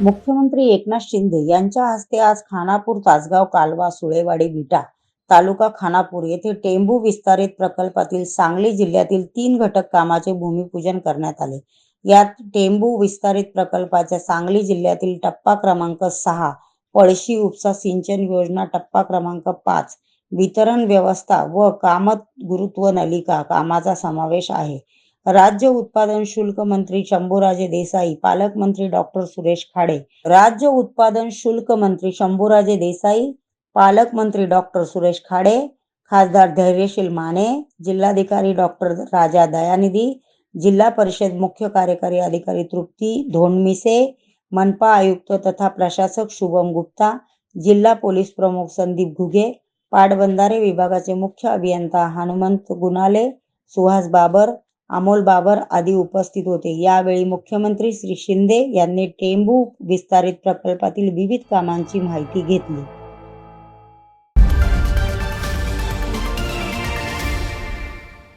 मुख्यमंत्री एकनाथ शिंदे यांच्या हस्ते आज खानापूर तासगाव कालवा सुळेवाडी विटा तालुका खानापूर येथे टेंबू विस्तारित प्रकल्पातील सांगली जिल्ह्यातील तीन घटक कामाचे भूमिपूजन करण्यात आले. यात टेंबू विस्तारित प्रकल्पाच्या सांगली जिल्ह्यातील टप्पा क्रमांक सहा पळशी उपसा सिंचन योजना टप्पा क्रमांक पाच वितरण व्यवस्था व कामत गुरुत्व नलिका कामाचा समावेश आहे. राज्य उत्पादन शुल्क मंत्री शंभूराजे देसाई पालकमंत्री डॉक्टर सुरेश खाडे राज्य उत्पादन शुल्क मंत्री शंभूराजे देसाई पालकमंत्री डॉक्टर सुरेश खाडे खासदार धैर्यशील माने जिल्हाधिकारी डॉक्टर राजा दयानिधी जिल्हा परिषद मुख्य कार्यकारी अधिकारी तृप्ती धोंडमिसे मनपा आयुक्त तथा प्रशासक शुभम गुप्ता जिल्हा पोलीस प्रमुख संदीप घुगे पाटबंधारे विभागाचे मुख्य अभियंता हनुमंत गुनाले सुहास बाबर अमोल बाबर आदी उपस्थित होते. यावेळी मुख्यमंत्री श्री शिंदे यांनी टेंबू विस्तारित प्रकल्पातील विविध कामांची माहिती घेतली.